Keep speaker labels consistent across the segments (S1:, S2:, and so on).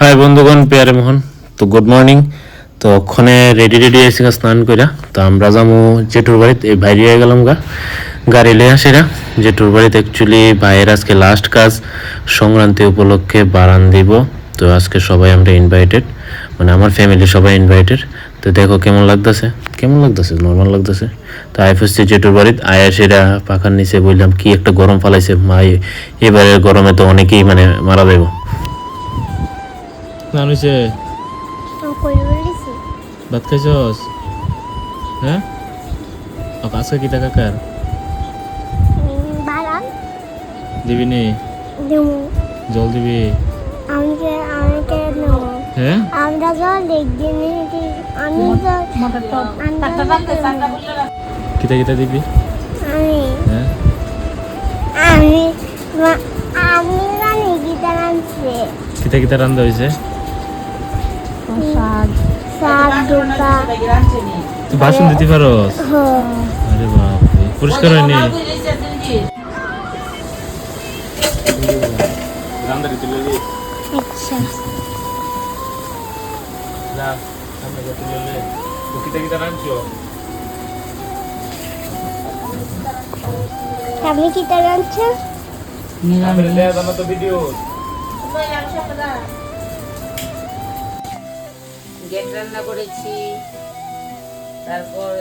S1: High বন্ধুগণ, পেয়ারে মোহন। তো good morning তো ওখানে রেডি রেডি এসে স্নান কইরা। তো আমরা যাব জেঠুর বাড়িতে। এই বাইরে গেলাম গা, গাড়ি লিয়ে আসিরা। জেঠুর বাড়িতে অ্যাকচুয়ালি ভাইয়ের আজকে লাস্ট কাজ। সংক্রান্তি উপলক্ষে বারান দিব। তো আজকে সবাই আমরা ইনভাইটেড মানে আমার ফ্যামিলি সবাই ইনভাইটেড তো দেখো কেমন লাগতেছে? কেমন লাগতেছে? নর্মাল লাগতেছে। তো আইফএসসি জেঠুর বাড়িতে। আয়াসেরা পাখার নিচে বললাম, কি একটা গরম ফালাইছে? মা, এবারের গরমে তো অনেকেই মানে মারা যাইব।
S2: স্নান হয়েছে? ভাত খাইছস? হ্যাঁ? আপ আজকে কি টাকা কার? দিবি নি? জল দিবি?
S3: আমাকে আমাকে
S2: হ্যাঁ?
S3: আমরা জল দেখবি নাকি আমি জল
S2: কিতা কিতা দিবি?
S3: আমি
S2: হ্যাঁ?
S3: আমি আমি জানি
S2: কিতা কিতা রান্ধা
S3: শাক দুটা
S2: তুই বাসন দিতে পারস আরে বাপ পরিষ্কার হয়নি?
S3: আচ্ছা।
S2: কিতা কিতা রাঁধছো
S3: আপনি কি তার আনছে
S2: তো ভিডিও।
S4: গেট রান্না করেছি। তারপর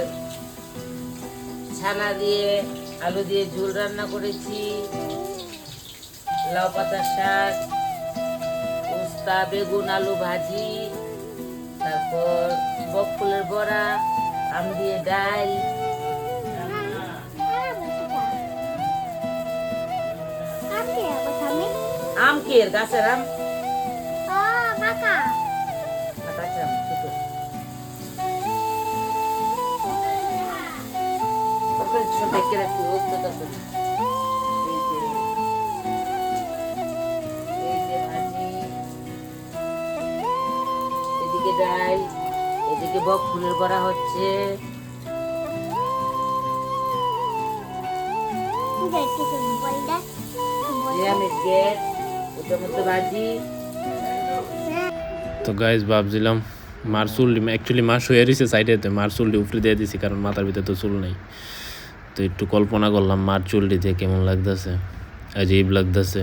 S4: ছানা দিয়ে আলু দিয়ে ঝোল রান্না করেছি। লাউ পাতার শাক উস্তা বেগুন আলু ভাজি তারপর বক ফুলের বড়া আম দিয়ে ডাল।
S3: আমি
S4: কি? গাছের আম। না ছোট। দেখে রাখি ভাজি। এদিকে ডাল এদিকে বক ফুলের বড়া হচ্ছে। নিরামিষ গ্যাস ওটার মধ্যে ভাজি।
S1: তো গাইজ ভাবছিলাম মার চুল অ্যাকচুয়ালি মা শুয়ে রয়েছে সাইডেতে মার চুলটি উপরে দিয়ে দিছি কারণ মাথার ভিতরে তো চুল নেই। তো একটু কল্পনা করলাম মার চুলটি দিয়ে কেমন লাগতেছে আজীব লাগতেছে।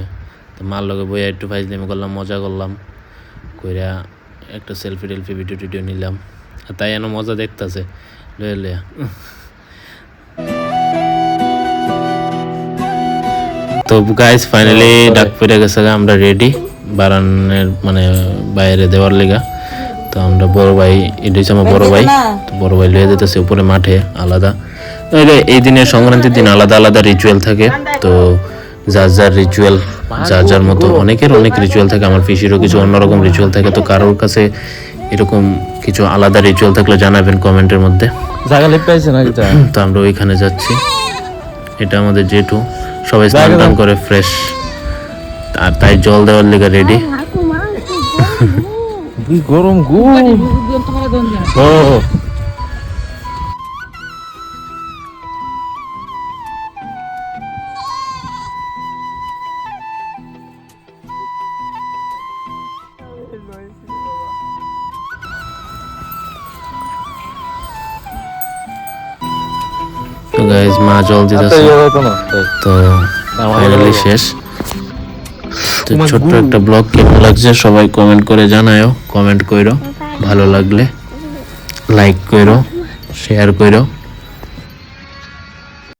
S1: তো মার লগে বইয়া একটু ফাইজলামি করলাম মজা করলাম কইরা একটা সেলফি টেলফি ভিডিও টিডিও নিলাম। আর তাই এন মজা দেখতেছে লয়ে লইয়া তো গাইজ ফাইনালি ডাক পেরে গেছে আমরা রেডি বারানের মানে বাইরে দেওয়ার লেগা। তো আমরা বড় ভাই এটা হচ্ছে আমার বড় ভাই। তো বড় ভাই লয়ে যেতেছে উপরে মাঠে আলাদা। নইলে এই দিনে সংক্রান্তির দিন আলাদা আলাদা রিচুয়াল থাকে। তো যার যার রিচুয়াল যার যার মতো অনেকের অনেক রিচুয়াল থাকে। আমার পিসিরও কিছু অন্যরকম রিচুয়াল থাকে। তো কারোর কাছে এরকম কিছু আলাদা রিচুয়াল থাকলে জানাবেন কমেন্টের মধ্যে। তো? আমরা ওইখানে যাচ্ছি। এটা আমাদের জেঠু। সবাই স্নান করে ফ্রেশ আর তাই জল দেওয়ার লেগে রেডি
S2: কি গরম গো। ও।
S1: তো গাইজ মা জল দিতেছে। তো ফাইনালি শেষ। তো ছোট্ট একটা ব্লগ কেমন লাগছে? সবাই কমেন্ট করে জানায়ও কমেন্ট কইরো ভালো লাগলে লাইক কইরো শেয়ার কইরো।